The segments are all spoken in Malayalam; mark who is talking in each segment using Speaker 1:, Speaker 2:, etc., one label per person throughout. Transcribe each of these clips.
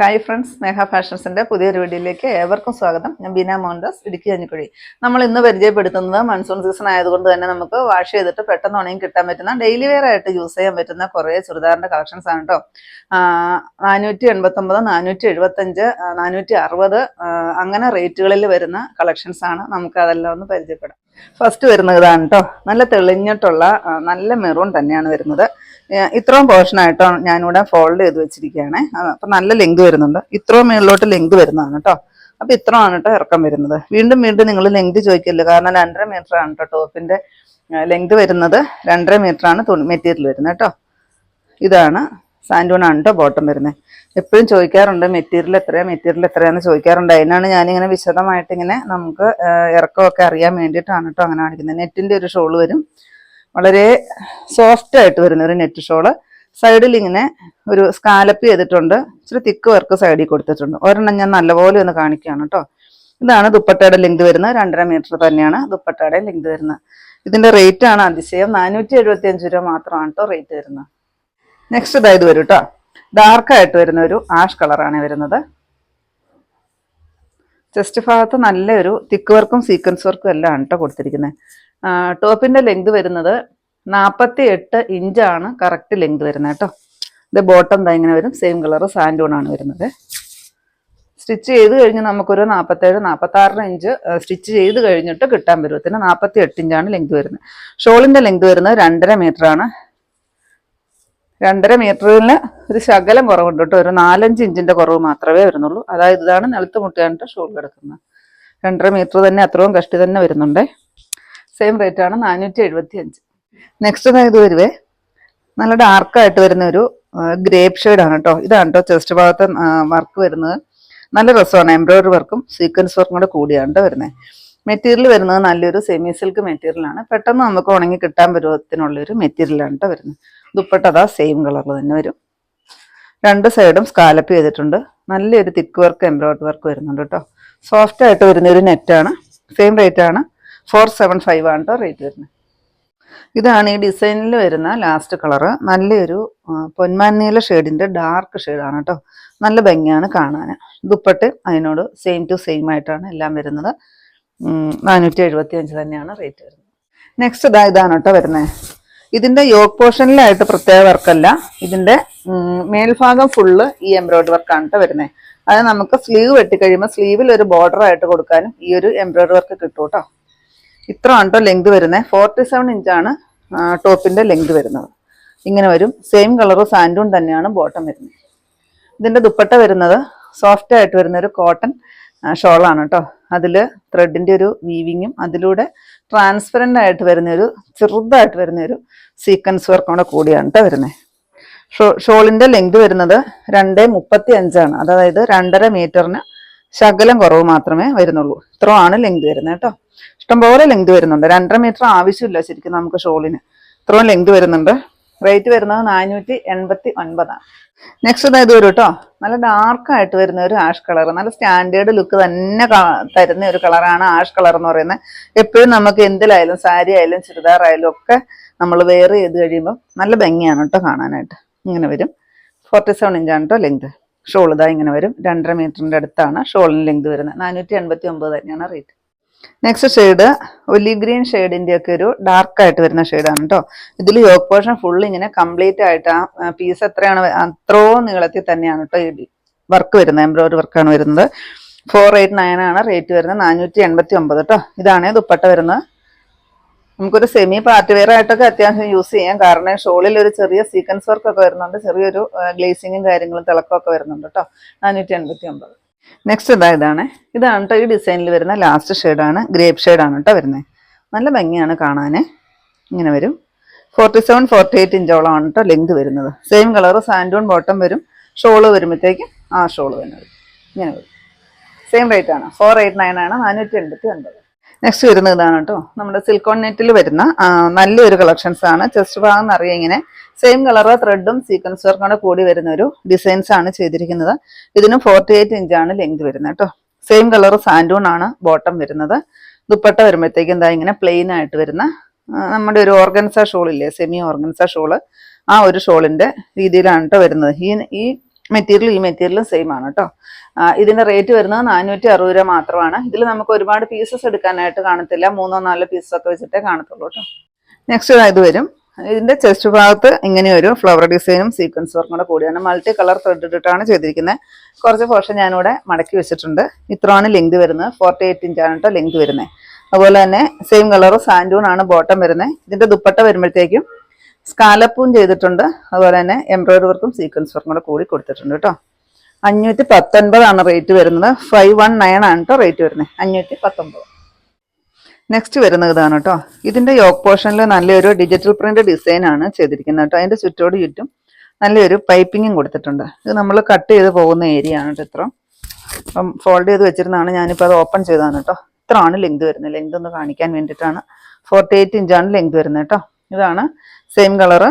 Speaker 1: ഹായ് ഫ്രണ്ട്സ് സ്നേഹ ഫാഷൻസിന്റെ പുതിയൊരു വീഡിയോയിലേക്ക് ഏവർക്കും സ്വാഗതം. ഞാൻ ബീന മോഹൻദാസ് ഇടുക്കി കഞ്ഞിക്കുഴി നമ്മൾ ഇന്ന് പരിചയപ്പെടുത്തുന്നത് മൺസൂൺ സീസൺ ആയതുകൊണ്ട് തന്നെ നമുക്ക് വാഷ് ചെയ്തിട്ട് പെട്ടെന്ന് ഉണങ്ങി കിട്ടാൻ പറ്റുന്ന ഡെയിലി വെയർ ആയിട്ട് യൂസ് ചെയ്യാൻ പറ്റുന്ന കുറേ ചുരിദാറിന്റെ കളക്ഷൻസ് ആണ് കേട്ടോ നാനൂറ്റി എൺപത്തൊമ്പത് നാനൂറ്റി എഴുപത്തഞ്ച് നാനൂറ്റി അറുപത് അങ്ങനെ റേറ്റുകളിൽ വരുന്ന കളക്ഷൻസ് ആണ് നമുക്ക് അതെല്ലാം ഒന്ന് പരിചയപ്പെടാം. ഫസ്റ്റ് വരുന്നത് ഇതാണ് കേട്ടോ നല്ല തെളിഞ്ഞിട്ടുള്ള നല്ല മെറൂൺ തന്നെയാണ് വരുന്നത്. ഇത്രയും പോർഷൻ ആയിട്ടോ ഞാനിവിടെ ഫോൾഡ് ചെയ്ത് വെച്ചിരിക്കുകയാണ്. അപ്പൊ നല്ല ലെങ്ത് വരുന്നുണ്ട്. ഇത്രയും മേളിലോട്ട് ലെങ്ത് വരുന്നതാണ് കേട്ടോ അപ്പൊ ഇത്രയാണ് കേട്ടോ ഇറക്കം വരുന്നത്. വീണ്ടും വീണ്ടും നിങ്ങൾ ലെങ്ത് ചോദിക്കില്ല? കാരണം രണ്ടര മീറ്റർ ആണ് കേട്ടോ ടോപ്പിന്റെ ലെങ്ത് വരുന്നത്. രണ്ടര മീറ്റർ ആണ് തുണി മെറ്റീരിയൽ വരുന്നത് കേട്ടോ ഇതാണ് സാൻഡൂൺ ആണ് കേട്ടോ ബോട്ടം വരുന്നത്. എപ്പോഴും ചോദിക്കാറുണ്ട് മെറ്റീരിയൽ എത്രയാണ് മെറ്റീരിയൽ എത്രയാണെന്ന് ചോദിക്കാറുണ്ട്. അതിനാണ് ഞാനിങ്ങനെ വിശദമായിട്ട് ഇങ്ങനെ നമുക്ക് ഇറക്കമൊക്കെ അറിയാൻ വേണ്ടിയിട്ടാണ് കേട്ടോ അങ്ങനെ കാണിക്കുന്നത്. നെറ്റിന്റെ ഒരു ഷോൾ വരും. വളരെ സോഫ്റ്റ് ആയിട്ട് വരുന്ന ഒരു നെറ്റ് ഷോൾ സൈഡിൽ ഇങ്ങനെ ഒരു സ്കാലപ്പ് ചെയ്തിട്ടുണ്ട്. ഇച്ചിരി തിക്ക് വർക്ക് സൈഡിൽ കൊടുത്തിട്ടുണ്ട്. ഒരെണ്ണം ഞാൻ നല്ലപോലെ ഒന്ന് കാണിക്കുകയാണ് കേട്ടോ ഇതാണ് ദുപ്പട്ടയുടെ ലെങ്ത് വരുന്നത്. രണ്ടര മീറ്റർ തന്നെയാണ് ദുപ്പട്ടയുടെ ലെങ്ത് വരുന്നത്. ഇതിന്റെ റേറ്റ് ആണ് അതിശയം. നാനൂറ്റി എഴുപത്തി അഞ്ച് രൂപ മാത്രമാണ് കേട്ടോ റേറ്റ് വരുന്നത്. നെക്സ്റ്റ് ഇതായത് വരും കേട്ടോ ഡാർക്കായിട്ട് വരുന്ന ഒരു ആഷ് കളറാണ് വരുന്നത്. ചെസ്റ്റ് ഭാഗത്ത് നല്ലൊരു തിക്ക് വർക്കും സീക്വൻസ് വർക്കും എല്ലാം ആണ് കേട്ടോ കൊടുത്തിരിക്കുന്നത്. ടോപ്പിന്റെ ലെങ്ത് വരുന്നത് നാൽപ്പത്തി എട്ട് ഇഞ്ചാണ് കറക്റ്റ് ലെങ്ത് വരുന്നത് കേട്ടോ. ഇത് ബോട്ടം ദാ ഇങ്ങനെ വരും സെയിം കളർ സാൻഡൂൺ ആണ് വരുന്നത്. സ്റ്റിച്ച് ചെയ്ത് കഴിഞ്ഞ് നമുക്കൊരു നാൽപ്പത്തേഴ് നാൽപ്പത്തി ആറിന് ഇഞ്ച് സ്റ്റിച്ച് ചെയ്ത് കഴിഞ്ഞിട്ട് കിട്ടാൻ പരുവത്തിന് നാൽപ്പത്തി എട്ട് ഇഞ്ചാണ് ലെങ്ത് വരുന്നത്. ഷോളിന്റെ ലെങ്ത് വരുന്നത് രണ്ടര ആണ്. രണ്ടര മീറ്ററിന് ഒരു ശകലം കുറവുണ്ട് കേട്ടോ. ഒരു നാലഞ്ച് ഇഞ്ചിന്റെ കുറവ് മാത്രമേ വരുന്നുള്ളൂ. അതായത് ഇതാണ് നിലത്ത് മുട്ടിയാണ്ട് ഷോൾ കിടക്കുന്നത്. രണ്ടര മീറ്റർ തന്നെ അത്രയും കഷ്ടി തന്നെ വരുന്നുണ്ടേ. സെയിം റേറ്റ് ആണ് നാനൂറ്റി എഴുപത്തി അഞ്ച് നെക്സ്റ്റ് ഇത് വരുവേ നല്ല ഡാർക്കായിട്ട് വരുന്ന ഒരു ഗ്രേപ്പ് ഷെയ്ഡാണ് കേട്ടോ ഇതാണ് കേട്ടോ ചെസ്റ്റ് ഭാഗത്തെ വർക്ക് വരുന്നത്. നല്ല രസമാണ് എംബ്രോയിഡറി വർക്കും സീക്വൻസ് വർക്കും കൂടെ കൂടിയാണ് കേട്ടോ വരുന്നത് മെറ്റീരിയൽ വരുന്നത് നല്ലൊരു സെമി സിൽക്ക് മെറ്റീരിയലാണ് പെട്ടെന്ന് നമുക്ക് ഉണങ്ങി കിട്ടാൻ പരുവത്തിനുള്ളൊരു മെറ്റീരിയലാണ് കേട്ടോ വരുന്നത്. ദുപ്പട്ട അതാ സെയിം കളറിൽ തന്നെ വരും. രണ്ട് സൈഡും സ്കാലപ്പ് ചെയ്തിട്ടുണ്ട്. നല്ലൊരു തിക്ക് വർക്ക് എംബ്രോയിഡറി വർക്ക് വരുന്നുണ്ട് കേട്ടോ സോഫ്റ്റ് ആയിട്ട് വരുന്ന നെറ്റാണ് സെയിം റേറ്റ് ആണ്. ഫോർ സെവൻ ഫൈവ് ആണ് കേട്ടോ റേറ്റ് വരുന്നത്. ഇതാണ് ഈ ഡിസൈനിൽ വരുന്ന ലാസ്റ്റ് കളറ് നല്ലൊരു പൊന്മാനീല ഷെയ്ഡിന്റെ ഡാർക്ക് ഷെയ്ഡാണ് കേട്ടോ നല്ല ഭംഗിയാണ് കാണാൻ ദുപ്പട്ട് അതിനോട് സെയിം ടു സെയിം ആയിട്ടാണ് എല്ലാം വരുന്നത്. നാനൂറ്റി എഴുപത്തി അഞ്ച് തന്നെയാണ് റേറ്റ് വരുന്നത്. നെക്സ്റ്റ് ഇതാ ഇതാണ് കേട്ടോ വരുന്നത് ഇതിന്റെ യോഗ് പോർഷനിലായിട്ട് പ്രത്യേക വർക്കല്ല. ഇതിന്റെ മേൽഭാഗം ഫുള്ള് ഈ എംബ്രോയിഡറി വർക്കാണ് കേട്ടോ വരുന്നത് അത് നമുക്ക് സ്ലീവ് വെട്ടിക്കഴിയുമ്പോൾ സ്ലീവിൽ ഒരു ബോർഡർ ആയിട്ട് കൊടുക്കാനും ഈ ഒരു എംബ്രോയിഡറി വർക്ക് കിട്ടും കേട്ടോ ഇത്ര ആണ്ടോ ലെങ്ത് വരുന്നത് ഫോർട്ടി സെവൻ ഇഞ്ചാണ് ടോപ്പിന്റെ ലെങ്ത് വരുന്നത്. ഇങ്ങനെ വരും. സെയിം കളർ സാൻഡൂൺ തന്നെയാണ് ബോട്ടം വരുന്നത്. ഇതിന്റെ ദുപ്പട്ട വരുന്നത് സോഫ്റ്റ് ആയിട്ട് വരുന്ന ഒരു കോട്ടൺ ഷോളാണ് കേട്ടോ അതിൽ ത്രെഡിന്റെ ഒരു വീവിങ്ങും അതിലൂടെ ട്രാൻസ്പെറന്റ് ആയിട്ട് വരുന്ന ഒരു ചെറുതായിട്ട് വരുന്ന ഒരു സീക്വൻസ് വർക്കും കൂടെ കൂടിയാണ് കേട്ടോ വരുന്നത് ഷോ ഷോളിന്റെ ലെങ്ത് വരുന്നത് രണ്ട് മുപ്പത്തി അഞ്ചാണ് അതായത് രണ്ടര മീറ്ററിന് ശകലം കുറവ് മാത്രമേ വരുന്നുള്ളൂ. ഇത്രയാണ് ലെങ്ത് വരുന്നത് കേട്ടോ ഇഷ്ടംപോലെ ലെങ്ത് വരുന്നുണ്ട്. രണ്ടര മീറ്റർ ആവശ്യമില്ല ശരിക്കും നമുക്ക് ഷോളിന്. ഇത്രയും ലെങ്ത് വരുന്നുണ്ട്. റേറ്റ് വരുന്നത് നാനൂറ്റി എൺപത്തി ഒൻപതാണ് നെക്സ്റ്റ് ഇത് വരും കേട്ടോ നല്ല ഡാർക്കായിട്ട് വരുന്ന ഒരു ആഷ് കളർ നല്ല സ്റ്റാൻഡേർഡ് ലുക്ക് തന്നെ തരുന്ന ഒരു കളറാണ് ആഷ് കളർ എന്ന് പറയുന്നത്. എപ്പോഴും നമുക്ക് എന്തിലായാലും സാരി ആയാലും ചുരിദാർ ആയാലും ഒക്കെ നമ്മൾ വെയർ ചെയ്ത് കഴിയുമ്പോൾ നല്ല ഭംഗിയാണ് കേട്ടോ കാണാനായിട്ട്. ഇങ്ങനെ വരും. ഫോർട്ടി സെവൻ ഇഞ്ചാണ് കേട്ടോ ലെങ്ത് ഷോൾ ഇതാ ഇങ്ങനെ വരും. രണ്ടര മീറ്ററിന്റെ അടുത്താണ് ഷോളിന് ലെങ്ത് വരുന്നത്. നാനൂറ്റി എൺപത്തി ഒമ്പത് തന്നെയാണ് rate next shade olive green ഷെയ്ഡിന്റെ ഒക്കെ ഒരു ഡാർക്ക് ആയിട്ട് വരുന്ന ഷെയ്ഡാണ് കേട്ടോ ഇതിൽ യോക്ക് പോർഷൻ ഫുൾ ഇങ്ങനെ കംപ്ലീറ്റ് ആയിട്ട് ആ പീസ് എത്രയാണ് അത്രയോ നീളത്തിൽ തന്നെയാണ് കേട്ടോ ഈ വർക്ക് വരുന്നത് എംബ്രോയിഡറി വർക്കാണ് വരുന്നത്. ഫോർ എയ്റ്റ് നയൻ ആണ് റേറ്റ് വരുന്നത് നാനൂറ്റി എൺപത്തി ഒമ്പത് കേട്ടോ ഇതാണ് ദുപ്പട്ട വരുന്നത്. നമുക്കൊരു സെമി പാർട്ടി വെയർ ആയിട്ടൊക്കെ അത്യാവശ്യം യൂസ് ചെയ്യാം. കാരണം ഷോളിൽ ഒരു ചെറിയ സീക്വൻസ് വർക്കൊക്കെ വരുന്നുണ്ട് ചെറിയൊരു ഗ്ലേസിങ്ങും കാര്യങ്ങളും തിളക്കമൊക്കെ വരുന്നുണ്ട് കേട്ടോ നാനൂറ്റി എൺപത്തി ഒമ്പത് നെക്സ്റ്റ് ഇതാ ഇതാണ്. ഇതാണ് കേട്ടോ ഈ ഡിസൈനിൽ വരുന്ന ലാസ്റ്റ് ഷെയ്ഡാണ് ഗ്രേപ്പ് ഷെയ്ഡാണ് കേട്ടോ വരുന്നത് നല്ല ഭംഗിയാണ് കാണാൻ ഇങ്ങനെ വരും. ഫോർട്ടി സെവൻ ഫോർട്ടി എയ്റ്റ് ഇഞ്ചോളമാണ് കേട്ടോ ലെങ്ത് വരുന്നത്. സെയിം കളർ സാൻഡൂൺ ബോട്ടം വരും. ഷോൾ വരുമ്പോഴത്തേക്കും ആ ഷോൾ തന്നെ വരും ഇങ്ങനെ വരും. സെയിം റേറ്റ് ആണ്. ഫോർ എയ്റ്റ് നയൻ ആണ്. നാനൂറ്റി എൺപത്തി ഒൻപത്. നെക്സ്റ്റ് വരുന്നത് ഇതാണ് കേട്ടോ നമ്മുടെ സിൽക്കോൺ നെറ്റിൽ വരുന്ന നല്ലൊരു കളക്ഷൻസ് ആണ്. ചെസ്റ്റ് ഭാഗം നിറയെ ഇങ്ങനെ. സെയിം കളർ ത്രെഡും സീക്വൻസ് വർക്കും കൂടെ വരുന്ന ഒരു ഡിസൈൻസ് ആണ് ചെയ്തിരിക്കുന്നത്. ഇതിനും ഫോർട്ടി എയ്റ്റ് ഇഞ്ചാണ് ലെങ്ത് വരുന്നത് കേട്ടോ സെയിം കളർ സാൻഡൂൺ ആണ് ബോട്ടം വരുന്നത്. ദുപ്പട്ട വരുമ്പോഴത്തേക്കും എന്താ ഇങ്ങനെ പ്ലെയിൻ ആയിട്ട് വരുന്ന നമ്മുടെ ഒരു ഓർഗൻസ ഷോളില്ലേ സെമി ഓർഗൻസ ഷോൾ ആ ഒരു ഷോളിന്റെ രീതിയിലാണ് കേട്ടോ വരുന്നത്. ഈ മെറ്റീരിയൽ ഈ മെറ്റീരിയലും സെയിം ആണ് കേട്ടോ ഇതിന്റെ റേറ്റ് വരുന്നത് നാനൂറ്റി അറുപത് രൂപ മാത്രമാണ്. ഇതിൽ നമുക്ക് ഒരുപാട് പീസസ് എടുക്കാനായിട്ട് കാണത്തില്ല. മൂന്നോ നാലോ പീസസ് ഒക്കെ വെച്ചിട്ടേ കാണത്തുള്ളൂ കേട്ടോ നെക്സ്റ്റ് ഇത് വരും. ഇതിന്റെ ചെസ്റ്റ് ഭാഗത്ത് ഇങ്ങനെ ഒരു ഫ്ലവർ ഡിസൈനും സീക്വൻസ് വർക്കും കൂടെ കൂടിയാണ്. മൾട്ടി കളർ ത്രെഡ് ഇട്ടിട്ടാണ് ചെയ്തിരിക്കുന്നത് കുറച്ച് പോർഷൻ ഞാനിവിടെ മടക്കി വെച്ചിട്ടുണ്ട്. ഇത്രയാണ് ലെങ്ത് വരുന്നത്. ഫോർട്ടി എയ്റ്റ് ഇഞ്ചാണ് കേട്ടോ ലെങ്ത് വരുന്നത് അതുപോലെ തന്നെ സെയിം കളർ സാൻഡൂൺ ആണ് ബോട്ടം വരുന്നത് ഇതിന്റെ ദുപ്പട്ട വരുമ്പോഴത്തേക്കും സ്കാലപ്പും ചെയ്തിട്ടുണ്ട്. അതുപോലെ തന്നെ എംബ്രോയിഡറി വർക്കും സീക്വൻസ് വർക്കും കൂടെ കൂടി കൊടുത്തിട്ടുണ്ട് കേട്ടോ. അഞ്ഞൂറ്റി പത്തൊൻപതാണ് റേറ്റ് വരുന്നത്. ഫൈവ് വൺ നയൻ ആണ് കേട്ടോ റേറ്റ് വരുന്നത്. അഞ്ഞൂറ്റി പത്തൊമ്പത് നെക്സ്റ്റ് വരുന്നത് ഇതാണ് കേട്ടോ. ഇതിന്റെ യോക്ക് പോർഷനിൽ നല്ലൊരു ഡിജിറ്റൽ പ്രിന്റ് ഡിസൈനാണ് ചെയ്തിരിക്കുന്നത് കേട്ടോ. അതിന്റെ ചുറ്റോട് ചുറ്റും നല്ലൊരു പൈപ്പിങ്ങും കൊടുത്തിട്ടുണ്ട്. ഇത് നമ്മൾ കട്ട് ചെയ്ത് പോകുന്ന ഏരിയ ആണ് കേട്ടോ ഇത്ര അപ്പം ഫോൾഡ് ചെയ്ത് വെച്ചിരുന്നതാണ്. ഞാനിപ്പോൾ അത് ഓപ്പൺ ചെയ്തതാണ് കേട്ടോ. ഇത്രയാണ് ലെങ്ത് വരുന്നത്. ലെങ്ത് ഒന്ന് കാണിക്കാൻ വേണ്ടിയിട്ടാണ്. ഫോർട്ടി എയ്റ്റ് ഇഞ്ചാണ് ലെങ്ത് വരുന്നത് കേട്ടോ. ഇതാണ്. സെയിം കളറ്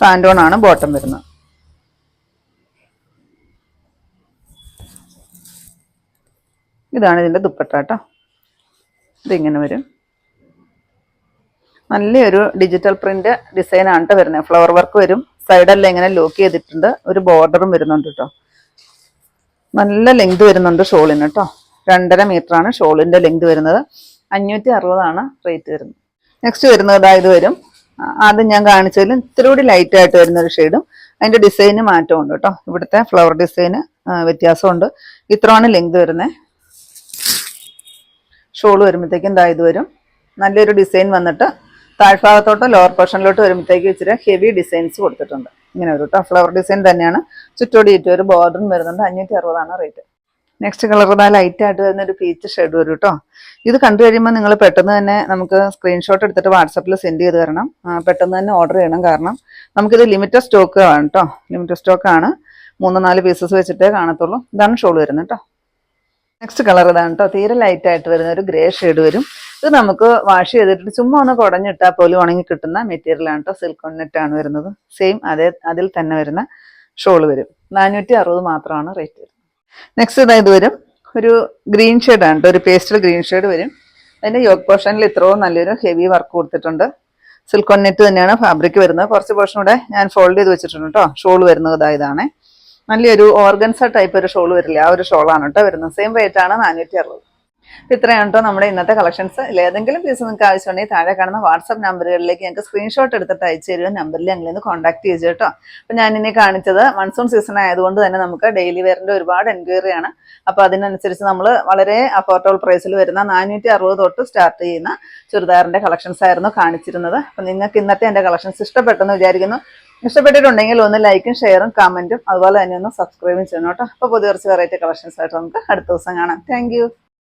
Speaker 1: സാൻഡോൺ ആണ് ബോട്ടം വരുന്നത്. ഇതാണ് ഇതിന്റെ ദുപ്പട്ട കേട്ടോ. ഇതിങ്ങനെ വരും. നല്ലൊരു ഡിജിറ്റൽ പ്രിന്റ് ഡിസൈൻ ആണ് കേട്ടോ വരുന്നത്. ഫ്ലവർ വർക്ക് വരും. സൈഡെല്ലാം ഇങ്ങനെ ലോക്ക് ചെയ്തിട്ടുണ്ട്. ഒരു ബോർഡറും വരുന്നുണ്ട് കേട്ടോ നല്ല ലെങ്ത് വരുന്നുണ്ട് ഷോളിന് കേട്ടോ രണ്ടര ആണ് ഷോളിന്റെ ലെങ്ത് വരുന്നത്. അഞ്ഞൂറ്റി അറുപതാണ് റേറ്റ് വരുന്നത്. നെക്സ്റ്റ് വരുന്നത് ഇതാ ഇത് വരും. ആദ്യം ഞാൻ കാണിച്ചതിലും ഇത്തിരി കൂടി ലൈറ്റ് ആയിട്ട് വരുന്ന ഒരു ഷെയ്ഡും അതിന്റെ ഡിസൈന് മാറ്റമുണ്ട് കേട്ടോ ഇവിടുത്തെ ഫ്ലവർ ഡിസൈന് വ്യത്യാസമുണ്ട് ഇത്രയാണ് ലെങ്ത് വരുന്നത് ഷോൾ വരുമ്പോഴത്തേക്കും ദാ ഇത് വരും. നല്ലൊരു ഡിസൈൻ വന്നിട്ട് താഴ്ഭാഗത്തോട്ടോ ലോവർ പോർഷനിലോട്ട് വരുമ്പോഴത്തേക്ക് ഇച്ചിരി ഹെവി ഡിസൈൻസ് കൊടുത്തിട്ടുണ്ട്. ഇങ്ങനെ ഒരു കേട്ടോ ഫ്ലവർ ഡിസൈൻ തന്നെയാണ്. ചുറ്റോടി ചുറ്റും ഒരു ബോർഡറും വരുന്നുണ്ട്. അഞ്ഞൂറ്റി അറുപതാണ് റേറ്റ് നെക്സ്റ്റ് കളർ ലൈറ്റ് ആയിട്ട് വരുന്ന ഒരു പീച്ച് ഷെയ്ഡ് വരും കേട്ടോ ഇത് കണ്ടു കഴിയുമ്പോൾ നിങ്ങൾ പെട്ടെന്ന് തന്നെ നമുക്ക് സ്ക്രീൻഷോട്ട് എടുത്തിട്ട് വാട്സപ്പിൽ സെൻഡ് ചെയ്ത് തരണം. പെട്ടെന്ന് തന്നെ ഓർഡർ ചെയ്യണം. കാരണം നമുക്കിത് ലിമിറ്റഡ് സ്റ്റോക്ക് ആണ് കേട്ടോ ലിമിറ്റഡ് സ്റ്റോക്ക് ആണ്. മൂന്ന് നാല് പീസസ് വെച്ചിട്ടേ കാണത്തുള്ളൂ. ഇതാണ് ഷോൾ വരുന്നത് കേട്ടോ നെക്സ്റ്റ് കളർ ഇതാണ് കേട്ടോ തീരെ ലൈറ്റ് ആയിട്ട് വരുന്ന ഒരു ഗ്രേ ഷെയ്ഡ് വരും. ഇത് നമുക്ക് വാഷ് ചെയ്തിട്ട് ചുമ്മാ ഒന്ന് കുടഞ്ഞിട്ടാൽ പോലും ഉണങ്ങി കിട്ടുന്ന മെറ്റീരിയൽ ആണ് കേട്ടോ സിൽക്കോൺ ആണ് വരുന്നത്. സെയിം അതേ അതിൽ തന്നെ വരുന്ന ഷോൾ വരും. നാനൂറ്റി അറുപത് മാത്രമാണ് റേറ്റ് വരുന്നത്. നെക്സ്റ്റ് ഇത് വരും. ഒരു ഗ്രീൻ ഷെയ്ഡ് ആണ് കേട്ടോ ഒരു പേസ്റ്റൽ ഗ്രീൻ ഷെയ്ഡ് വരും. അതിന്റെ യോഗ് പോർഷനിൽ ഇത്രയും നല്ലൊരു ഹെവി വർക്ക് കൊടുത്തിട്ടുണ്ട്. സിൽക്കോൺ നെറ്റ് തന്നെയാണ് ഫാബ്രിക് വരുന്നത്. കുറച്ച് പോർഷൻ കൂടെ ഞാൻ ഫോൾഡ് ചെയ്ത് വെച്ചിട്ടുണ്ട് കേട്ടോ ഷോൾ വരുന്നത് ഇതാണ്. നല്ലൊരു ഓർഗൻസ ടൈപ്പ് ഒരു ഷോൾ വരില്ല? ആ ഒരു ഷോളാണ് കേട്ടോ വരുന്നത്. സെയിം റേറ്റ് ആണ് നാനൂറ്റി അറുപത്. ഇത്രയാണ് കേട്ടോ നമ്മുടെ ഇന്നത്തെ കളക്ഷൻസ് ഏതെങ്കിലും പീസ് നിങ്ങൾക്ക് ആവശ്യമുണ്ടെങ്കിൽ താഴെ കാണുന്ന വാട്സ്ആപ്പ് നമ്പറുകളിലേക്ക് ഞങ്ങൾക്ക് സ്ക്രീൻഷോട്ട് എടുത്തിട്ട് അയച്ചു തരുക. നമ്പറിൽ ഞങ്ങളിന്ന് കോൺടാക്ട് ചെയ്തു കേട്ടോ അപ്പൊ ഞാൻ ഇനി കാണിച്ചത് മൺസൂൺ സീസൺ ആയതുകൊണ്ട് തന്നെ നമുക്ക് ഡെയിലി വെയറിന്റെ ഒരുപാട് എൻക്വയറി ആണ്. അപ്പൊ അതിനനുസരിച്ച് നമ്മൾ വളരെ അഫോർഡബിൾ പ്രൈസിൽ വരുന്ന നാനൂറ്റി അറുപത് തൊട്ട് സ്റ്റാർട്ട് ചെയ്യുന്ന ചുരിദാറിന്റെ കളക്ഷൻസ് ആയിരുന്നു കാണിച്ചിരുന്നത്. അപ്പൊ നിങ്ങൾക്ക് ഇന്നത്തെ എന്റെ കളക്ഷൻസ് ഇഷ്ടപ്പെട്ടെന്ന് വിചാരിക്കുന്നു. ഇഷ്ടപ്പെട്ടിട്ടുണ്ടെങ്കിൽ ഒന്ന് ലൈക്കും ഷെയറും കമന്റും അതുപോലെ തന്നെ ഒന്ന് സബ്സ്ക്രൈബും ചെയ്യണം കേട്ടോ അപ്പോൾ പുതിയ കുറച്ച് വെറൈറ്റി കളക്ഷൻസ് ആയിട്ട് നമുക്ക് അടുത്ത ദിവസം കാണാം. താങ്ക്